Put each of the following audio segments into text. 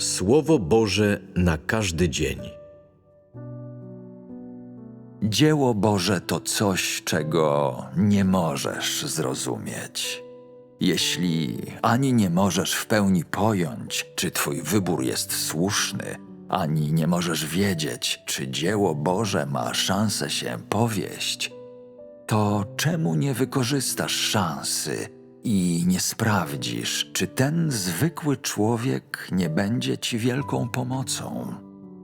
Słowo Boże na każdy dzień. Dzieło Boże to coś, czego nie możesz zrozumieć. Jeśli ani nie możesz w pełni pojąć, czy Twój wybór jest słuszny, ani nie możesz wiedzieć, czy dzieło Boże ma szansę się powieść, to czemu nie wykorzystasz szansy i nie sprawdzisz, czy ten zwykły człowiek nie będzie ci wielką pomocą,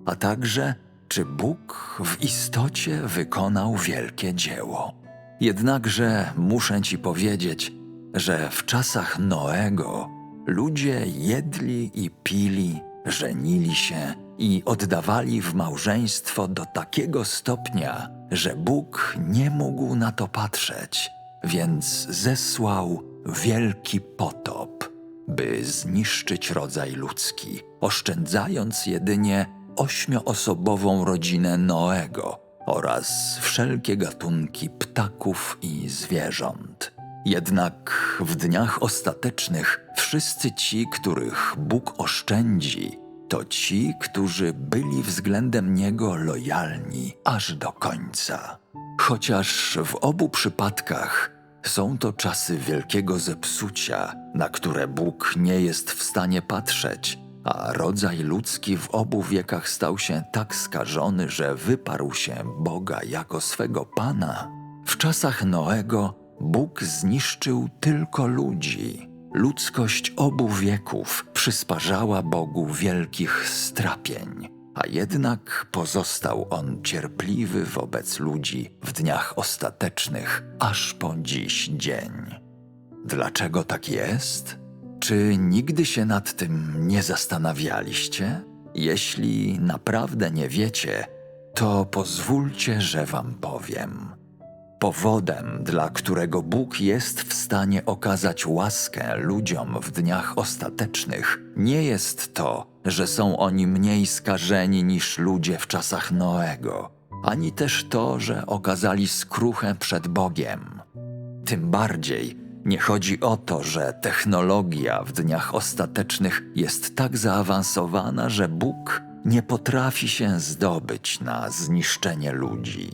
a także czy Bóg w istocie wykonał wielkie dzieło? Jednakże muszę ci powiedzieć, że w czasach Noego ludzie jedli i pili, żenili się i oddawali w małżeństwo do takiego stopnia, że Bóg nie mógł na to patrzeć, więc zesłał wielki potop, by zniszczyć rodzaj ludzki, oszczędzając jedynie ośmioosobową rodzinę Noego oraz wszelkie gatunki ptaków i zwierząt. Jednak w dniach ostatecznych wszyscy ci, których Bóg oszczędzi, to ci, którzy byli względem Niego lojalni aż do końca. Chociaż w obu przypadkach są to czasy wielkiego zepsucia, na które Bóg nie jest w stanie patrzeć, a rodzaj ludzki w obu wiekach stał się tak skażony, że wyparł się Boga jako swego Pana. W czasach Noego Bóg zniszczył tylko ludzi. Ludzkość obu wieków przysparzała Bogu wielkich strapień, a jednak pozostał on cierpliwy wobec ludzi w dniach ostatecznych, aż po dziś dzień. Dlaczego tak jest? Czy nigdy się nad tym nie zastanawialiście? Jeśli naprawdę nie wiecie, to pozwólcie, że wam powiem. Powodem, dla którego Bóg jest w stanie okazać łaskę ludziom w dniach ostatecznych, nie jest to, że są oni mniej skażeni niż ludzie w czasach Noego, ani też to, że okazali skruchę przed Bogiem. Tym bardziej nie chodzi o to, że technologia w dniach ostatecznych jest tak zaawansowana, że Bóg nie potrafi się zdobyć na zniszczenie ludzi.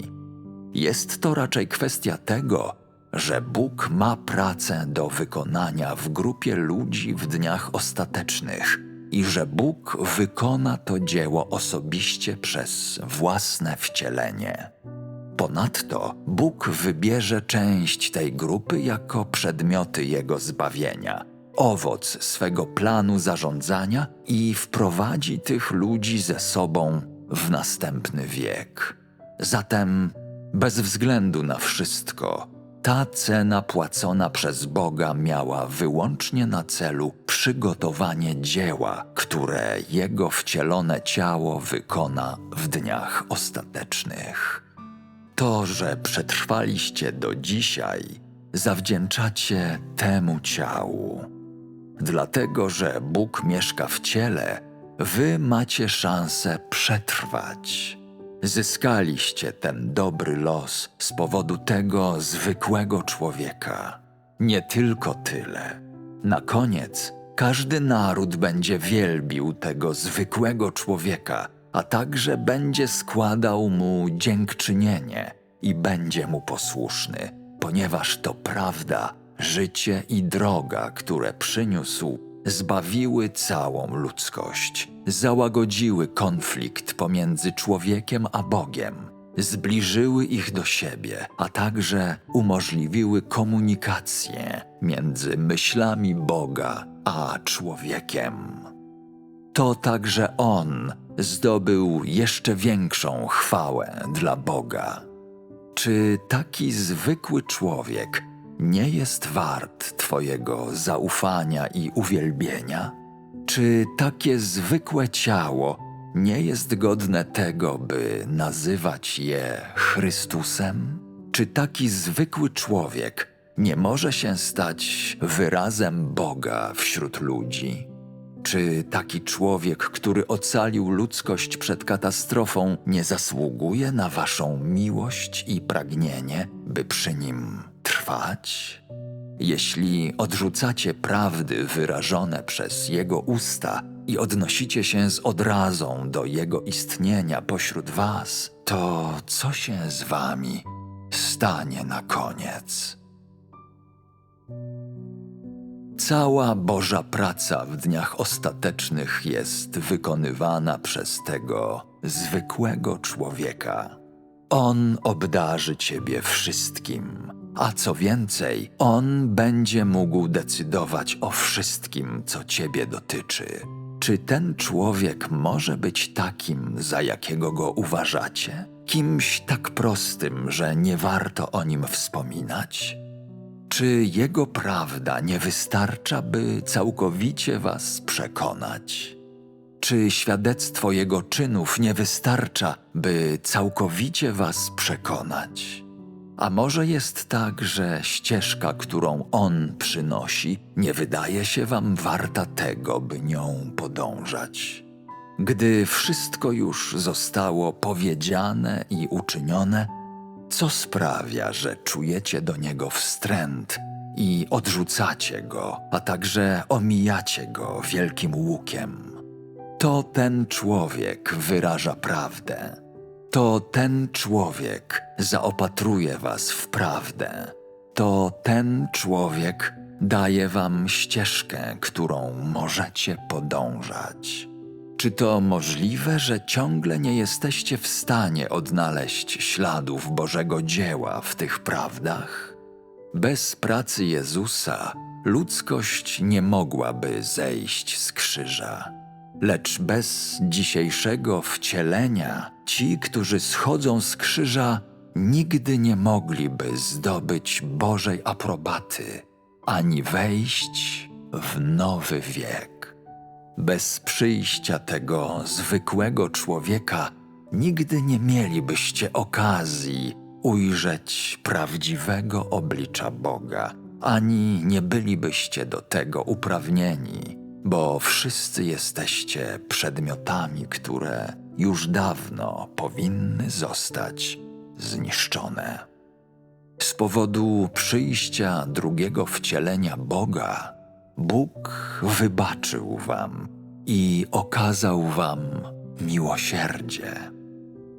Jest to raczej kwestia tego, że Bóg ma pracę do wykonania w grupie ludzi w dniach ostatecznych i że Bóg wykona to dzieło osobiście przez własne wcielenie. Ponadto Bóg wybierze część tej grupy jako przedmioty Jego zbawienia, owoc swego planu zarządzania i wprowadzi tych ludzi ze sobą w następny wiek. Zatem, bez względu na wszystko, ta cena płacona przez Boga miała wyłącznie na celu przygotowanie dzieła, które Jego wcielone ciało wykona w dniach ostatecznych. To, że przetrwaliście do dzisiaj, zawdzięczacie temu ciału. Dlatego, że Bóg mieszka w ciele, wy macie szansę przetrwać. Zyskaliście ten dobry los z powodu tego zwykłego człowieka. Nie tylko tyle. Na koniec każdy naród będzie wielbił tego zwykłego człowieka, a także będzie składał mu dziękczynienie i będzie mu posłuszny, ponieważ to prawda, życie i droga, które przyniósł, zbawiły całą ludzkość, załagodziły konflikt pomiędzy człowiekiem a Bogiem, zbliżyły ich do siebie, a także umożliwiły komunikację między myślami Boga a człowiekiem. To także On zdobył jeszcze większą chwałę dla Boga. Czy taki zwykły człowiek nie jest wart Twojego zaufania i uwielbienia? Czy takie zwykłe ciało nie jest godne tego, by nazywać je Chrystusem? Czy taki zwykły człowiek nie może się stać wyrazem Boga wśród ludzi? Czy taki człowiek, który ocalił ludzkość przed katastrofą, nie zasługuje na waszą miłość i pragnienie, by przy nim trwać? Jeśli odrzucacie prawdy wyrażone przez jego usta, i odnosicie się z odrazą do Jego istnienia pośród Was, to co się z Wami stanie na koniec? Cała Boża praca w dniach ostatecznych jest wykonywana przez tego zwykłego człowieka. On obdarzy Ciebie wszystkim, a co więcej, On będzie mógł decydować o wszystkim, co Ciebie dotyczy. Czy ten człowiek może być takim, za jakiego go uważacie? Kimś tak prostym, że nie warto o nim wspominać? Czy jego prawda nie wystarcza, by całkowicie was przekonać? Czy świadectwo jego czynów nie wystarcza, by całkowicie was przekonać? A może jest tak, że ścieżka, którą on przynosi, nie wydaje się wam warta tego, by nią podążać? Gdy wszystko już zostało powiedziane i uczynione, co sprawia, że czujecie do niego wstręt i odrzucacie go, a także omijacie go wielkim łukiem? To ten człowiek wyraża prawdę. To ten człowiek zaopatruje was w prawdę. To ten człowiek daje wam ścieżkę, którą możecie podążać. Czy to możliwe, że ciągle nie jesteście w stanie odnaleźć śladów Bożego dzieła w tych prawdach? Bez pracy Jezusa ludzkość nie mogłaby zejść z krzyża. Lecz bez dzisiejszego wcielenia ci, którzy schodzą z krzyża, nigdy nie mogliby zdobyć Bożej aprobaty ani wejść w nowy wiek. Bez przyjścia tego zwykłego człowieka nigdy nie mielibyście okazji ujrzeć prawdziwego oblicza Boga, ani nie bylibyście do tego uprawnieni, bo wszyscy jesteście przedmiotami, które już dawno powinny zostać zniszczone. Z powodu przyjścia drugiego wcielenia Boga, Bóg wybaczył wam i okazał wam miłosierdzie.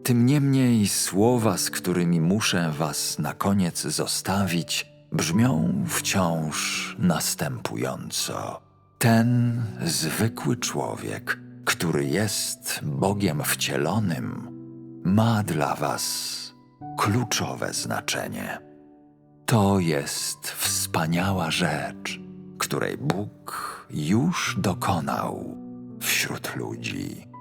Tym niemniej słowa, z którymi muszę was na koniec zostawić, brzmią wciąż następująco. Ten zwykły człowiek, który jest Bogiem wcielonym, ma dla was kluczowe znaczenie. To jest wspaniała rzecz, której Bóg już dokonał wśród ludzi.